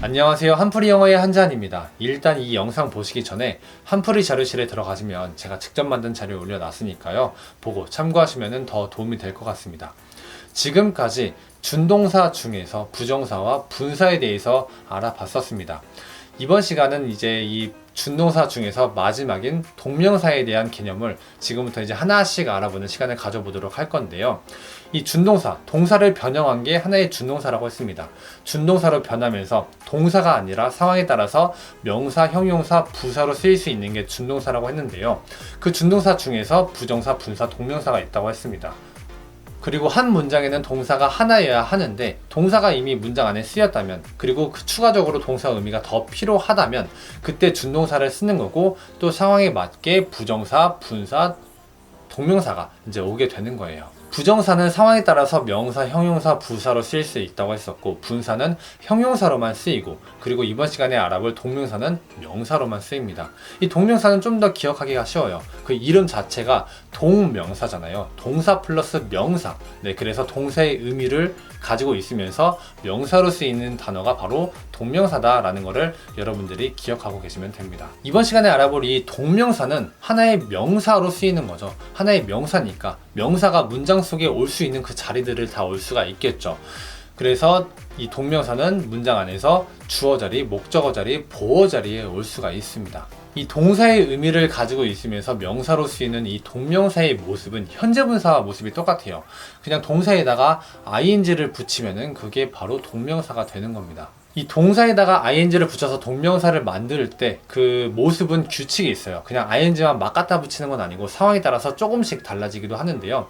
안녕하세요. 한풀이 영어의 한잔입니다. 일단 이 영상 보시기 전에 한풀이 자료실에 들어가시면 제가 직접 만든 자료 올려놨으니까요. 보고 참고하시면 더 도움이 될 것 같습니다. 지금까지 준동사 중에서 부정사와 분사에 대해서 알아봤었습니다. 이번 시간은 이제 이 준동사 중에서 마지막인 동명사에 대한 개념을 지금부터 이제 하나씩 알아보는 시간을 가져보도록 할 건데요. 이 준동사, 동사를 변형한 게 하나의 준동사라고 했습니다. 준동사로 변하면서 동사가 아니라 상황에 따라서 명사, 형용사, 부사로 쓰일 수 있는 게 준동사라고 했는데요. 그 준동사 중에서 부정사, 분사, 동명사가 있다고 했습니다. 그리고 한 문장에는 동사가 하나여야 하는데 동사가 이미 문장 안에 쓰였다면 그리고 그 추가적으로 동사 의미가 더 필요하다면 그때 준동사를 쓰는 거고 또 상황에 맞게 부정사, 분사, 동명사가 이제 오게 되는 거예요. 부정사는 상황에 따라서 명사, 형용사, 부사로 쓰일 수 있다고 했었고 분사는 형용사로만 쓰이고 그리고 이번 시간에 알아볼 동명사는 명사로만 쓰입니다. 이 동명사는 좀 더 기억하기가 쉬워요. 그 이름 자체가 동명사잖아요. 동사 플러스 명사. 네, 그래서 동사의 의미를 가지고 있으면서 명사로 쓰이는 단어가 바로 동명사다라는 것을 여러분들이 기억하고 계시면 됩니다. 이번 시간에 알아볼 이 동명사는 하나의 명사로 쓰이는 거죠. 하나의 명사니까 명사가 문장 속에 올 수 있는 그 자리들을 다 올 수가 있겠죠. 그래서 이 동명사는 문장 안에서 주어 자리, 목적어 자리, 보어 자리에 올 수가 있습니다. 이 동사의 의미를 가지고 있으면서 명사로 쓰이는 이 동명사의 모습은 현재 분사와 모습이 똑같아요. 그냥 동사에다가 ing를 붙이면은 그게 바로 동명사가 되는 겁니다. 이 동사에다가 ing를 붙여서 동명사를 만들 때 그 모습은 규칙이 있어요. 그냥 ing만 막 갖다 붙이는 건 아니고 상황에 따라서 조금씩 달라지기도 하는데요.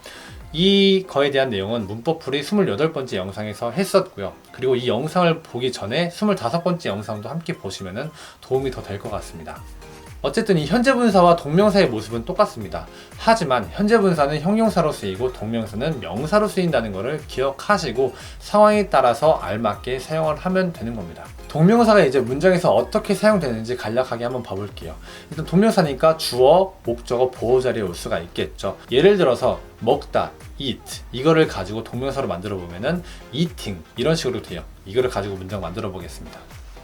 이 거에 대한 내용은 문법풀이 28번째 영상에서 했었고요. 그리고 이 영상을 보기 전에 25번째 영상도 함께 보시면 도움이 더 될 것 같습니다. 어쨌든 이 현재 분사와 동명사의 모습은 똑같습니다. 하지만 현재 분사는 형용사로 쓰이고 동명사는 명사로 쓰인다는 것을 기억하시고 상황에 따라서 알맞게 사용을 하면 되는 겁니다. 동명사가 이제 문장에서 어떻게 사용되는지 간략하게 한번 봐볼게요. 일단 동명사니까 주어, 목적어, 보호 자리에 올 수가 있겠죠. 예를 들어서 먹다, eat 이거를 가지고 동명사로 만들어 보면은 eating 이런 식으로 돼요. 이거를 가지고 문장 만들어 보겠습니다.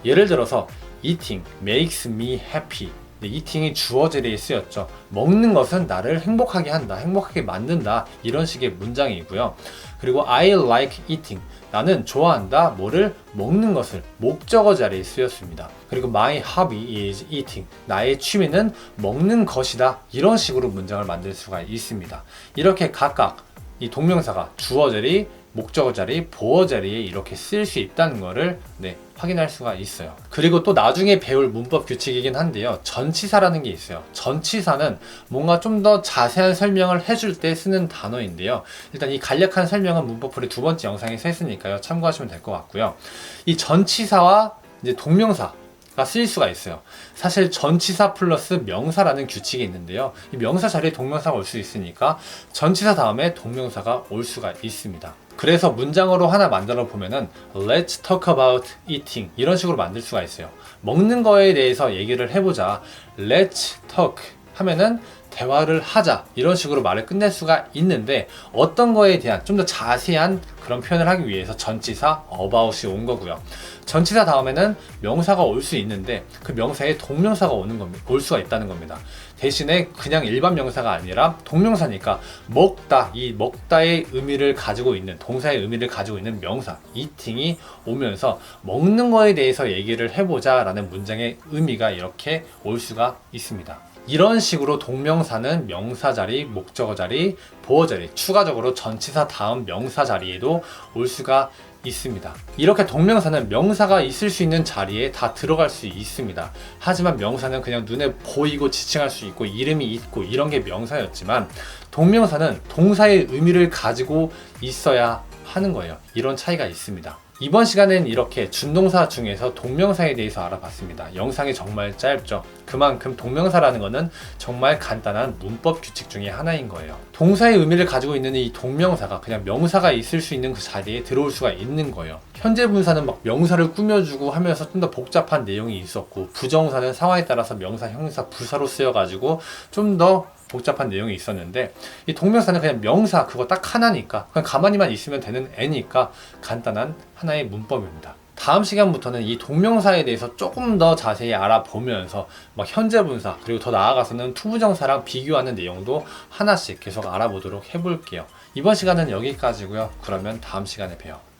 예를 들어서 eating makes me happy 이팅이 주어 자리에 쓰였죠. 먹는 것은 나를 행복하게 한다, 행복하게 만든다 이런 식의 문장이고요. 그리고 I like eating 나는 좋아한다 뭐를 먹는 것을 목적어 자리에 쓰였습니다. 그리고 my hobby is eating 나의 취미는 먹는 것이다 이런 식으로 문장을 만들 수가 있습니다. 이렇게 각각 이 동명사가 주어 자리, 목적어 자리, 보어 자리에 이렇게 쓸 수 있다는 것을 네, 확인할 수가 있어요. 그리고 또 나중에 배울 문법 규칙이긴 한데요. 전치사라는 게 있어요. 전치사는 뭔가 좀 더 자세한 설명을 해줄 때 쓰는 단어인데요. 일단 이 간략한 설명은 문법풀이 두 번째 영상에서 했으니까요. 참고하시면 될 것 같고요. 이 전치사와 이제 동명사 가 쓰일 수가 있어요. 사실 전치사 플러스 명사라는 규칙이 있는데요. 이 명사 자리에 동명사가 올 수 있으니까 전치사 다음에 동명사가 올 수가 있습니다. 그래서 문장으로 하나 만들어 보면은 Let's talk about eating 이런 식으로 만들 수가 있어요. 먹는 거에 대해서 얘기를 해보자. Let's talk 하면은 대화를 하자 이런 식으로 말을 끝낼 수가 있는데 어떤 거에 대한 좀 더 자세한 그런 표현을 하기 위해서 전치사 about이 온 거고요. 전치사 다음에는 명사가 올 수 있는데 그 명사에 동명사가 오는 겁니다. 올 수가 있다는 겁니다. 대신에 그냥 일반 명사가 아니라 동명사니까 먹다 이 먹다의 의미를 가지고 있는 동사의 의미를 가지고 있는 명사 eating이 오면서 먹는 거에 대해서 얘기를 해보자라는 문장의 의미가 이렇게 올 수가 있습니다. 이런 식으로 동명사는 명사 자리, 목적어 자리, 보어 자리, 추가적으로 전치사 다음 명사 자리에도 올 수가 있습니다. 이렇게 동명사는 명사가 있을 수 있는 자리에 다 들어갈 수 있습니다. 하지만 명사는 그냥 눈에 보이고 지칭할 수 있고 이름이 있고 이런 게 명사였지만 동명사는 동사의 의미를 가지고 있어야 하는 거예요. 이런 차이가 있습니다. 이번 시간엔 이렇게 준동사 중에서 동명사에 대해서 알아봤습니다. 영상이 정말 짧죠. 그만큼 동명사라는 것은 정말 간단한 문법 규칙 중에 하나인 거예요. 동사의 의미를 가지고 있는 이 동명사가 그냥 명사가 있을 수 있는 그 자리에 들어올 수가 있는 거예요. 현재 분사는 막 명사를 꾸며주고 하면서 좀 더 복잡한 내용이 있었고 부정사는 상황에 따라서 명사, 형사, 부사로 쓰여가지고 좀더 복잡한 내용이 있었는데 이 동명사는 그냥 명사 그거 딱 하나니까 그냥 가만히만 있으면 되는 애니까 간단한 하나의 문법입니다. 다음 시간부터는 이 동명사에 대해서 조금 더 자세히 알아보면서 막 현재 분사 그리고 더 나아가서는 투부정사랑 비교하는 내용도 하나씩 계속 알아보도록 해볼게요. 이번 시간은 여기까지고요. 그러면 다음 시간에 봬요.